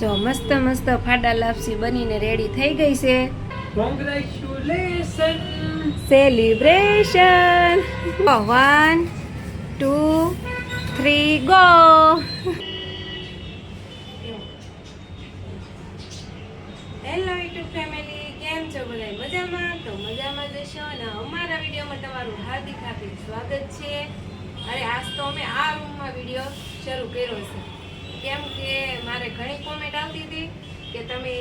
જો મસ્ત મસ્ત ફાડા લાપસી બનીને રેડી થઈ ગઈ છે. Congratulation celebration one two three go hello YouTube family કેમ છો બધા મજામાં? તો મજામાં જશો અને અમારા વિડીયોમાં તમારું હાર્દિક હાર્દિક સ્વાગત છે. અરે આજ તો અમે આ રૂમમાં વીડિયો શરૂ કર્યો છે. કેમ કે મારે ઘણી કોમેન્ટ આવતી હતી કે તમે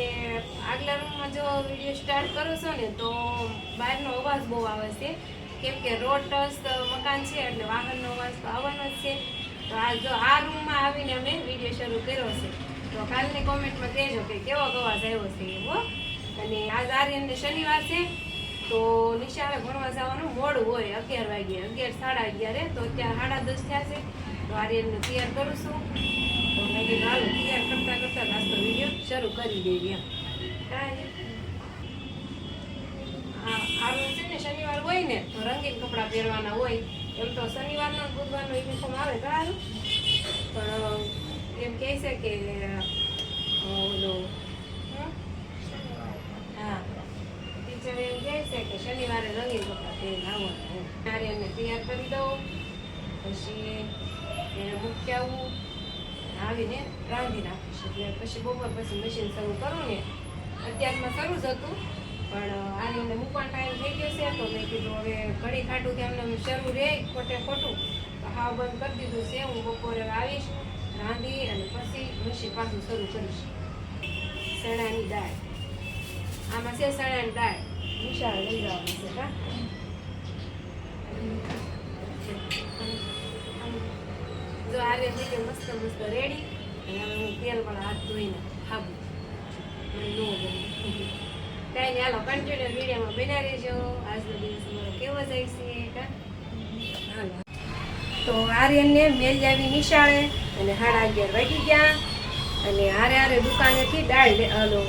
આગલા રૂમમાં જો વીડિયો સ્ટાર્ટ કરો છો ને, તો બહારનો અવાજ બહુ આવે છે. કેમ કે રોડ ટચ મકાન છે, એટલે વાહનનો અવાજ તો આવવાનો જ છે. તો આ જો આ રૂમમાં આવીને અમે વીડિયો શરૂ કર્યો છે. તો કાલની કોમેન્ટમાં કહેજો કે કેવો અવાજ આવ્યો છે એવો અને આજ આર્યનને શનિવાર છે, તો નિશાળે ભણવા જવાનું મોડું હોય, અગિયાર વાગ્યે, અગિયાર સાડા અગિયારે, તો અત્યારે સાડા દસ થયા છે. તો આર્યનને તૈયાર કરું છું. મેં તૈયાર કરતાં કરતાં નાસ્તો વીડિયો શરૂ કરી દેવી એમ છે ને શનિવાર હોય ને તો રંગીન કપડાં પહેરવાના હોય એમ તો શનિવારનો બુધવારનો યુનિફોર્મ આવે ઘણાનું પણ એમ કહે છે કે ઓલો? હા ટીચર એમ કહે છે કે શનિવારે રંગીન કપડાં પહેરીને આવવાના. ત્યારે તૈયાર કરી દઉં પછી એને મૂકી આવવું આવીને રાંધી નાખીશ. એટલે પછી બપોર પછી મશીન શરૂ કરું ને, અત્યારમાં શરૂ જ હતું, પણ આને મૂકવાનો ટાઈમ થઈ ગયો છે, તો મેં કીધું હવે ઘડી ખાટું ત્યાં અમને શરૂ રહે ખોટે ખોટું. તો હાવ બંધ કરી દીધું છે, હું બપોરે આવીશ, રાંધી અને પછી મશીન પાછું શરૂ કરીશ. સણાની દાળ. આમાં છે સણાની દાળ. વિશાળ લઈ જવાનું છે કા જો આ રીતે મસ્ત મસ્ત રેડી. અને હવે હું તેલ પણ હાથ ધોઈને ખાવું. મને ન ગમે. કાંઈ નહીં, હાલો કન્ટિન્યુ વિડીયોમાં બના રહેજો. આજનો દિવસ અમારો કેવો જાય છે, કા? તો આર્યનને મેલ આવી નિશાળે અને સાડા અગિયાર વાગી ગયા. અને હારે હારે દુકાનેથી દાળ લે, હલો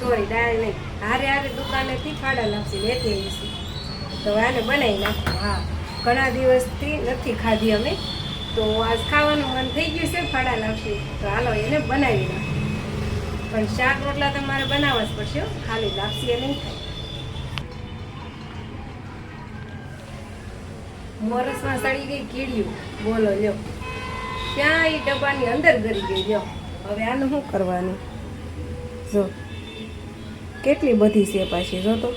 સોરી દાળ નહીં. હારે હારે દુકાનેથી ફાડા લાપસી લેતી આવીશું. તો આને બનાવી નાખો હા, ઘણા દિવસથી નથી ખાધી અમે. તો આજ ખાવાનું મન થઈ ગયું છે, ફાડા લાપસી તો હાલો એને બનાવી નાખું. પણ શાક રોટલા તમારે બનાવવા જ પડશે. ખાલી લાપસી નહીં થાય મોરસમાં સડી ગઈ કીડિયું બોલો, લ્યો. ક્યાં એ ડબ્બાની અંદર ગરી ગઈ, લ્યો. હવે આનું શું કરવાનું? જો, કેટલી બધી છે પાછી, જો તો.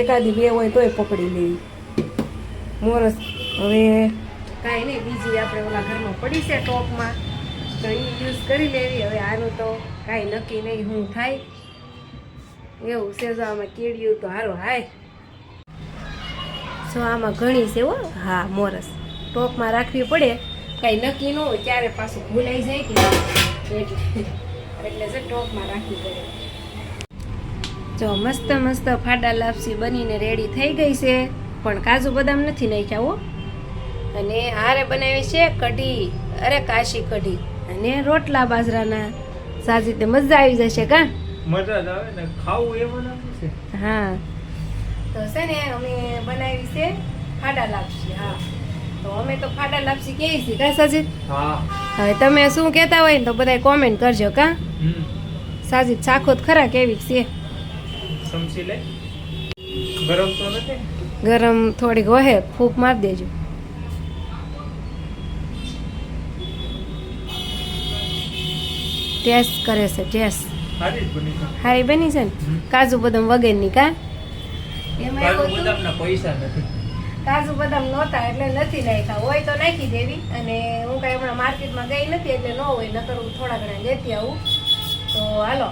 એકાદી બે હોય તોય પકડી લેવી. મોરસ, હવે કાંઈ નહીં, બીજી આપણે ઓલા ઘરમાં પડી છે ટોપમાં, તો એ યુઝ કરી લેવી. હવે આનું તો કાંઈ નક્કી નહીં શું થાય. એવું છે, જો આમાં કીડિયું તો હારો હાય. જો આમાં ઘણી છે હો. હા, મોરસ. ટોપમાં રાખવી પડે. કાંઈ નક્કી ન હોય ત્યારે પાછું ભૂલાઈ જાય કે એટલે છે, ટોપમાં રાખવી પડે. જો મસ્ત મસ્ત ફાડા લાપસી બનીને રેડી થઈ ગઈ છે. પણ કાજુ બદામ નથી નાખ્યા હો. અને હારે બનાવી છે કઢી અરે કાશી કઢી. અને રોટલા બાજરાના. સાજી તે મજા આવી જશે કા? મજા જ આવે ને ખાવું એ બનાવવું છે. હા. તો છે ને અમે બનાવી છે ફાડા લાપસી હા. તો અમે તો ફાડા લાપસી કહીએ છીએ કા સાજીદ હા. હવે તમે શું કહેતા હોય ને તો બધા કોમેન્ટ કરજો કા? સાજીદ ચાખો તો ખરા કેવી છે? સમજી લે. ગરમ તો નથી. ગરમ થોડીક વહે ફૂંક મારી દેજો. ટેસ્ટ કરે છે ટેસ્ટ. સારી બની છે. હારી બની છે ને? કાજુ બદામ વગેરેની કા? એમાં કાજુ પૈસા નથી. બદામ નહોતા એટલે નથી નાખ્યા. હોય તો નાખી દેવી. અને હું કાંઈ હમણાં માર્કેટમાં ગઈ નથી એટલે ન હોય નકર હું થોડા ઘણા લેતી આવું. તો હાલો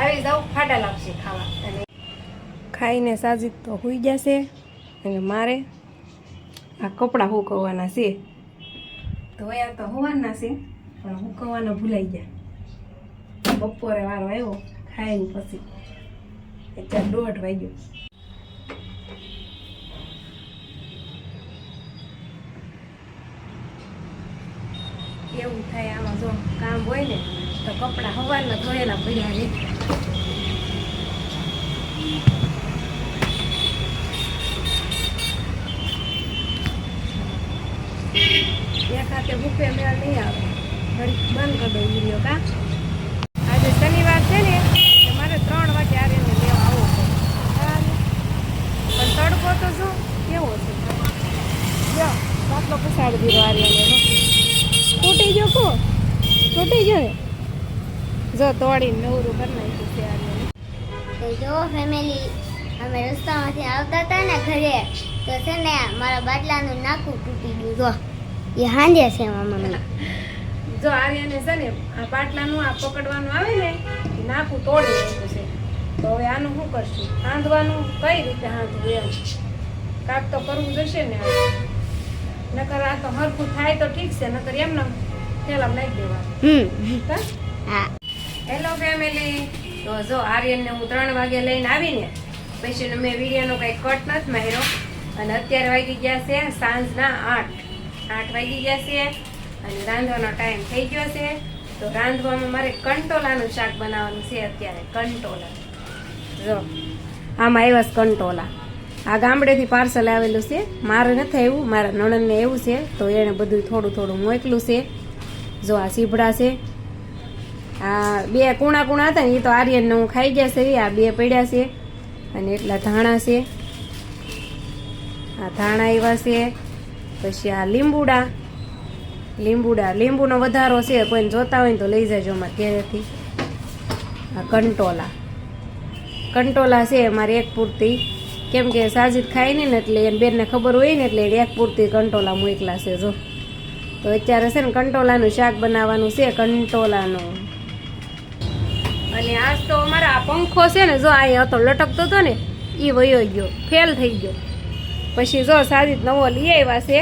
આવી જાઉં ફાટા લાગશે ખાવા. અને ખાઈને સાજીદ તો હોઈ જશે. અને મારે આ કપડાં હુકવવાના છે. ધોયા તો હોવાના છે પણ હુકવવાના ભૂલાઈ ગયા. બપોરે વારો આવ્યો, ખાઈને પછી અત્યારે દોઢ વાગ્યો. એવું થાય આમાં જો કામ હોય ને, તો કપડાં હવાના ધોયેલા પડ્યા રે. એક હાથે ભૂખે મેળ નહીં આવે. ઘડી બંધ કરી દઉં વીડિયો, કા? સારું ધીરો આર્યને તૂટી ગયો કો? તૂટી ગયો જો તોડીને નવરું કરી નાખ્યું છે આર્યને તો જો ફેમિલી અમે રસ્તામાંથી આવતા હતા ને ઘરે તો છે ને મારા બાટલાનું નાકું તૂટી ગયું. જો એ હાંડે છે મમ્મી. જો આર્યને છે ને આ બાટલાનું આ પકડવાનું આવે ને નાકું તોડી નાખ્યું છે. તો હવે આનું શું કરશું? હાંધવાનું કઈ રીતે હાંધવું એમ? કાપ તો કરવું જશે ને આ નકર આ તો હરખું થાય તો ઠીક છે નકર એમને પેલા નાખી દેવા? હા. હેલો ફેમિલી તો જો આર્યનને હું ત્રણ વાગે લઈને આવીને પછી મેં વિડીયોનો કંઈ કટ નથી માર્યો. અને અત્યારે વાગી ગયા છે સાંજના આઠ. આઠ વાગી ગયા છે અને રાંધવાનો ટાઈમ થઈ ગયો છે. તો રાંધવામાં મારે કંટોલાનું શાક બનાવવાનું છે અત્યારે કંટોલા. જો આમાં આવ્યા કંટોલા. આ ગામડેથી પાર્સલ આવેલું છે. મારે નથી આવ્યું, મારા નણંદને એવું છે, તો એણે બધું થોડું થોડું મોકલું છે. જો આ સીભડા છે. આ બે કુણા કુણા હતા ને એ તો આર્યનને હું ખાઈ ગયા છે, આ બે પડ્યા છે. અને એટલા ધાણા છે. આ ધાણા એવા છે. પછી આ લીંબુડા. લીંબુડા, લીંબુનો વધારો છે, કોઈને જોતા હોય ને તો લઈ જજો અમારે ઘરેથી. આ કંટોલા. કંટોલા છે મારે એક પૂરતી. કેમ કે સાજીદ ખાય નહીં ને એટલે એને બેનને ખબર હોય ને એટલે એક પૂરતી કંટોલા મોકલા છે જો. તો અત્યારે છે ને કંટોલાનું શાક બનાવવાનું છે કંટોલાનું. અને આજ તો અમારા આ પંખો છે ને જો અહીંયા હતો લટકતો હતો ને એ વયો ગયો ફેલ થઈ ગયો. પછી જો સાજીદ નવો લઈ આવ્યા છે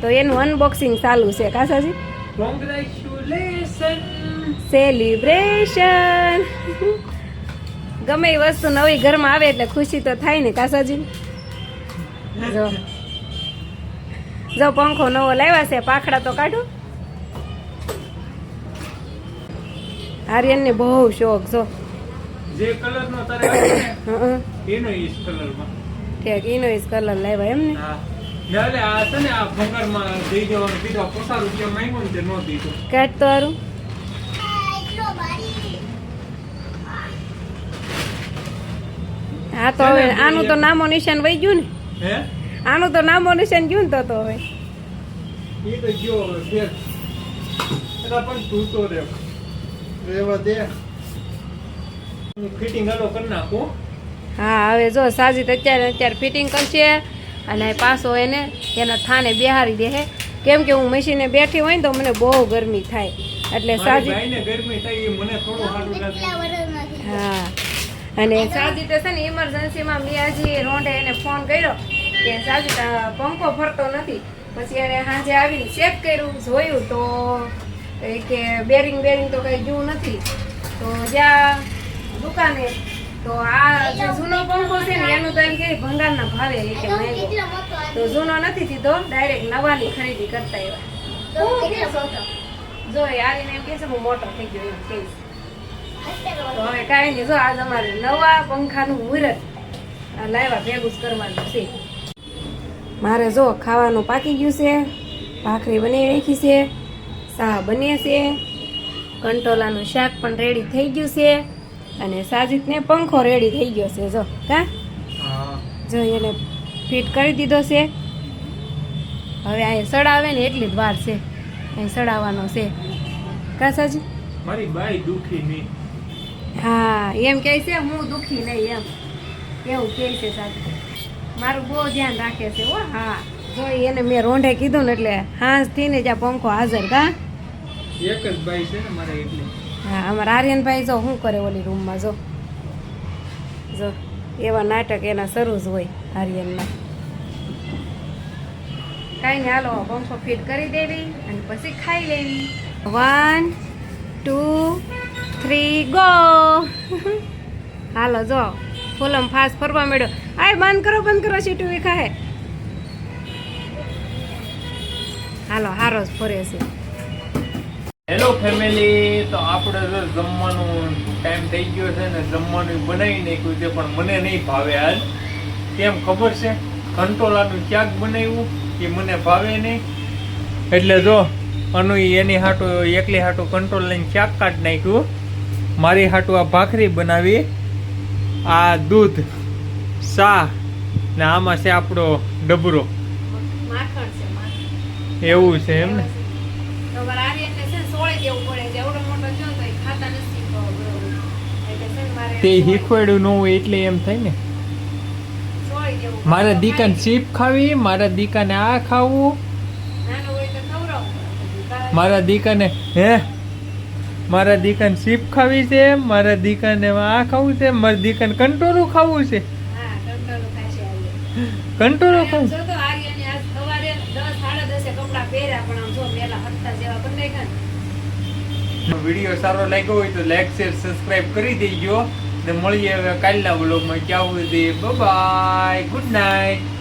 તો એનું અનબોક્સિંગ ચાલુ છે કાસાજી સેલિબ્રેશન ગમે એ વસ્તુ નવી ઘરમાં આવે એટલે ખુશી તો થાય ને કાસાજી? જો. જો પંખો નવો લાવ્યા છે પાખડા તો કાઢો. આર્યનને બહુ શોખ જો. જે કલર નો તારે હં, એનો ઈસ કલરમાં ઠીક એનો ઈસ કલર લાવ્યા એમ ને? હા. તારું એટલે આ છે ને આ ભંગારમાં દઈ દેવાનું કીધું આ રૂપિયા માંગ્યો ને તે નો દીધું. કાઢ તો હારું હા તો હવે આનું તો નામો નિશાન વહી ગયું ને. હે? આનું તો નામો નિશાન ગયું ને તો તો હવે. એ તો ગયો હવે એના પણ તૂટો રે રેવા દે. ફિટિંગ હાલો કરી નાખું. હા હવે જો સાજીદ અત્યારે અત્યારે ફિટિંગ કરશે અને પાછો એને એના થાને બેહારી દે કેમ કે હું મશીને બેઠી હોય ને તો મને બહુ ગરમી થાય. એટલે સાજી ગરમી થાય મને થોડું હા. અને સાજીદે છે ને ઇમરજન્સીમાં મિયાજી રોંઢે એને ફોન કર્યો કે સાજી પંખો ફરતો નથી. પછી એને સાંજે આવીને ચેક કર્યું જોયું તો કે બેરિંગ બેરિંગ તો કઈ ગયું નથી. તો જ્યાં દુકાને તો આ જે જૂનો પંખો છે ને એનું તો એમ કે ભંગારના ભાવે એટલે તો જૂનો નથી દીધો ડાયરેક્ટ નવાની ખરીદી કરતા એવા તો જો આવીને એમ કે છે હું મોટો થઈ ગયો એમ કહીશ. તો હવે કાંઈ નહીં જો આજ અમારે નવા પંખાનું મુહૂર્ત આ લાવ્યા ભેગું જ કરવાનું છે. મારે જો ખાવાનું પાકી ગયું છે ભાખરી બની રાખી છે શાહ બને છે કંટોલાનું શાક પણ રેડી થઈ ગયું છે અને સાજીતને પંખો રેડી થઈ ગયો છે જો કા? જો એને ફિટ કરી દીધો છે. હવે અહીં સડાવે ને એટલી જ વાર છે. અહીં સડાવવાનો છે. કા સાજી મારી બાઈ દુખી નહીં. હા એમ કહે છે હું દુખી નહીં એમ. એવું કહે છે સાચું મારું બહુ ધ્યાન રાખે છે હો હા. જો એને મેં રોંઢે કીધું ને એટલે હાંસ થઈને જ આ પંખો હાજર કા એક જ ભાઈ છે ને મારે એટલે. હા અમારા આર્યનભાઈ જો શું કરે ઓલી રૂમમાં જો. જો એવા નાટક એના શરૂ જ હોય આર્યનના. કાંઈ નહીં હાલો પંખો ફિટ કરી દેવી અને પછી ખાઈ લેવી. વન ટુ થ્રી ગો હાલો, જો, ફૂલમ ફાસ ફરવા મળ્યો. આય, બંધ કરો બંધ કરો, સીટું વિખાહે હાલો, હારો ફરે છે. હેલો ફેમિલી તો આપણે જમવાનું ટાઈમ થઈ ગયો છે ને, જમવાનું બનાવી નાખ્યું છે, પણ મને નહીં ભાવે આજ કેમ ખબર છે? કંટોલાનું ક્યાંક બનાવ્યું, એ મને ભાવે નહીં. એટલે જો અનુ એની હાટું, એકલી હાટું કંટ્રોલ લઈને ક્યાંક કાઢી નાખ્યું. મારી હાટુ આ ભાખરી બનાવી આ દૂધ ચા ને આમાં છે આપણો ડબરો. એવું છે એમ ને? તો છે ને હોય એટલે એમ થાય ને? મારા દીકાને ચીપ ખાવી મારા દીકાને આ ખાવું. મારા દીકાને હે? મારા દીકાને સીપ ખાવી છે મારા દીકાને આ ખાવું છે મારા દીકાને કંટોરું ખાવું છે. કંટોરું ખાવું. વીડિયો સારો લાગ્યો હોય તો લાઈક શેર સબસ્ક્રાઇબ કરી દેજો. ને મળીએ હવે કાલના વ્લોગમાં ક્યાં સુધી? Bye good night